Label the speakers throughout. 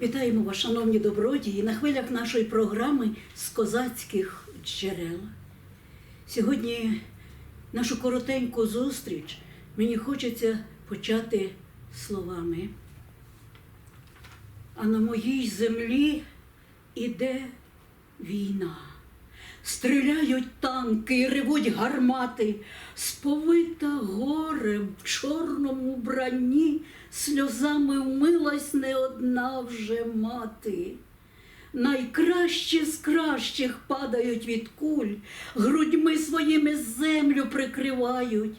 Speaker 1: Вітаємо вас, шановні добродії, на хвилях нашої програми з козацьких джерел. Сьогодні нашу коротеньку зустріч мені хочеться почати словами. А на моїй землі іде війна. Стріляють танки ревуть гармати, сповита горем в чорному бранні, сльозами вмилась не одна вже мати. Найкращі з кращих падають від куль, грудьми своїми землю прикривають.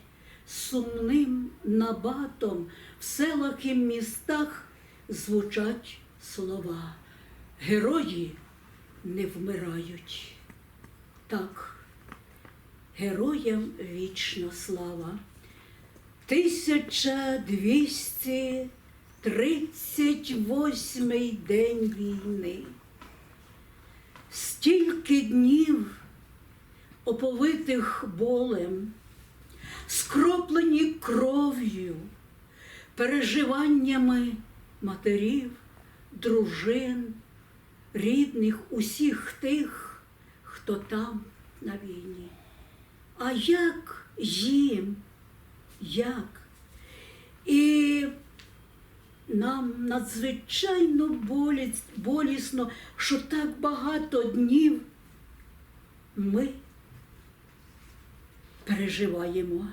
Speaker 1: Сумним набатом в селах і містах звучать слова. Герої не вмирають. Так, героям вічна слава. 1238 день війни. Стільки днів оповитих болем, скроплені кров'ю, переживаннями матерів, дружин, рідних, усіх тих, хто там на війні. А як їм? Як? І нам надзвичайно болісно, що так багато днів ми переживаємо.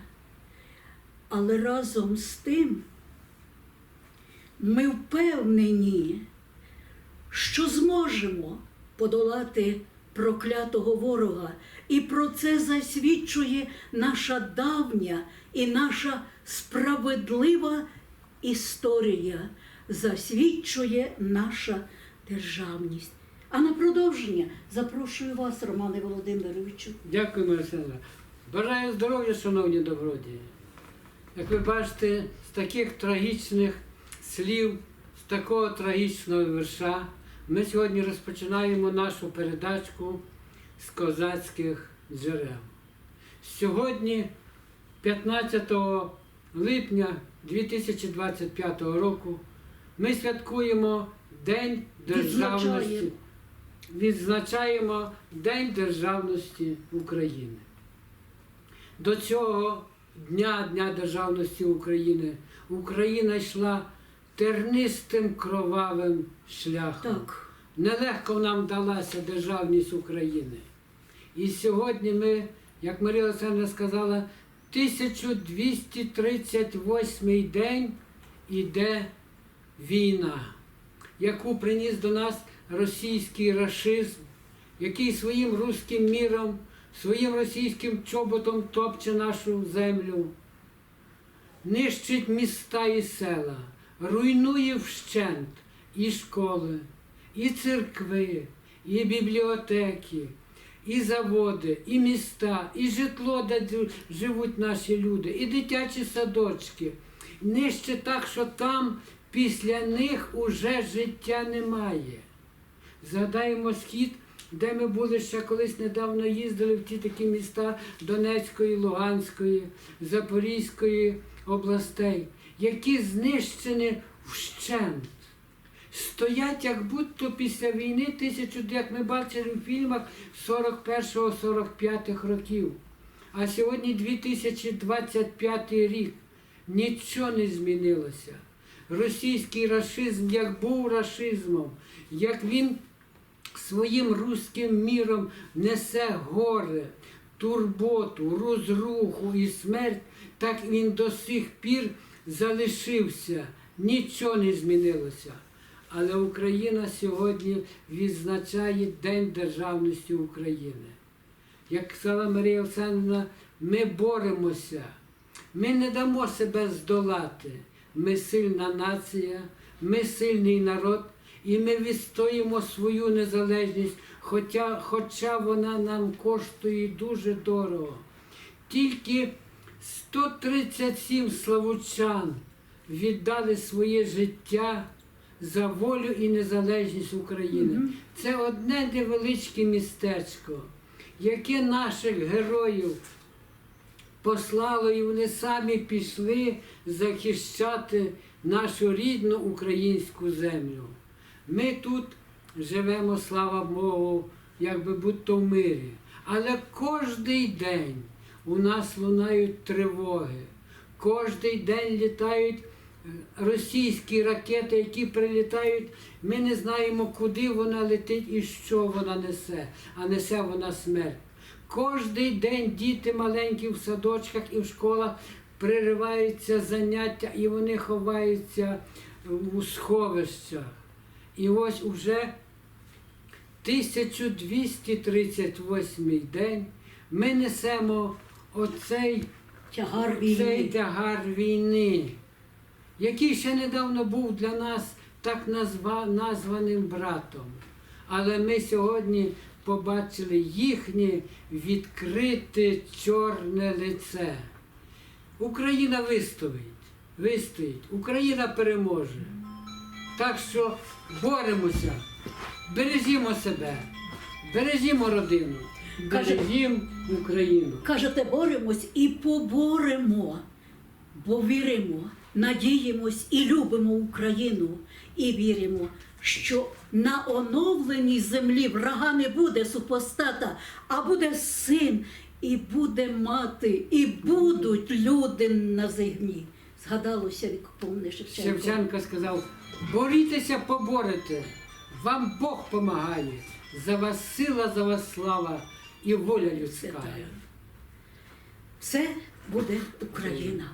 Speaker 1: Але разом з тим ми впевнені, що зможемо подолати проклятого ворога. І про це засвідчує наша давня і наша справедлива історія, засвідчує наша державність. А на продовження запрошую вас, Романе Володимировичу.
Speaker 2: Дякую, Мирослава. Бажаю здоров'я, шановні добродії. Як ви бачите, з таких трагічних слів, з такого трагічного вірша, ми сьогодні розпочинаємо нашу передачку з козацьких джерел. Сьогодні, 15 липня 2025 року, ми святкуємо День Державності.
Speaker 1: Відзначаємо.
Speaker 2: День Державності України. До цього дня Дня Державності України Україна йшла тернистим кровавим шляхом.
Speaker 1: Так,
Speaker 2: Нелегко нам далася державність України. І сьогодні ми, як Марія Олександровна сказала, 1238 день іде війна, яку приніс до нас російський рашизм, який своїм руським міром, своїм російським чоботом топче нашу землю, нищить міста і села, руйнує вщент і школи, і церкви, і бібліотеки, і заводи, і міста, і житло, де живуть наші люди, і дитячі садочки. Нижче так, що там після них уже життя немає. Згадаємо схід, де ми були ще колись недавно їздили в ті такі міста Донецької, Луганської, Запорізької областей, які знищені вщент. Стоять, як будто після війни, тисячу, як ми бачили в фільмах 41-45 років. А сьогодні 2025 рік. Нічого не змінилося. Російський рашизм, як був рашизмом, як він своїм руським міром несе горе, турботу, розруху і смерть, так він до сих пір залишився. Нічого не змінилося. Але Україна сьогодні відзначає День Державності України. Як сказала Марія Олександрівна, ми боремося, ми не дамо себе здолати. Ми сильна нація, ми сильний народ, і ми відстоїмо свою незалежність, хоча, хоча вона нам коштує дуже дорого. Тільки 137 славучан віддали своє життя за волю і незалежність України.
Speaker 1: Мгм.
Speaker 2: Це одне невеличке містечко, яке наших героїв послало, і вони самі пішли захищати нашу рідну українську землю. Ми тут живемо, слава Богу, якби будь-то в мирі. Але кожний день у нас лунають тривоги. Кожний день літають е, російські ракети, які прилітають. Ми не знаємо, куди вона летить і що вона несе, а несе вона смерть. Кожний день діти маленькі в садочках і в школах пририваються заняття і вони ховаються у сховищах. І ось уже 1238 день ми несемо оцей,
Speaker 1: Тягар
Speaker 2: цей
Speaker 1: війни.
Speaker 2: тягар війни, який ще недавно був для нас так назва, названим братом. Але ми сьогодні побачили їхнє відкрите чорне лице. Україна вистоїть, вистоїть, Україна переможе. Так що боремося, бережімо себе, бережімо родину,
Speaker 1: Каже-
Speaker 2: Україну.
Speaker 1: Кажете, боремось і поборемо, бо віримо, надіємось і любимо Україну, і віримо, що на оновленій землі врага не буде супостата, а буде син, і буде мати, і будуть люди на землі. Згадалося від повне Шевченко.
Speaker 2: Шевченко сказав: борітеся, поборете, вам Бог помагає, за вас сила, за вас слава і воля людська.
Speaker 1: Все буде Україна.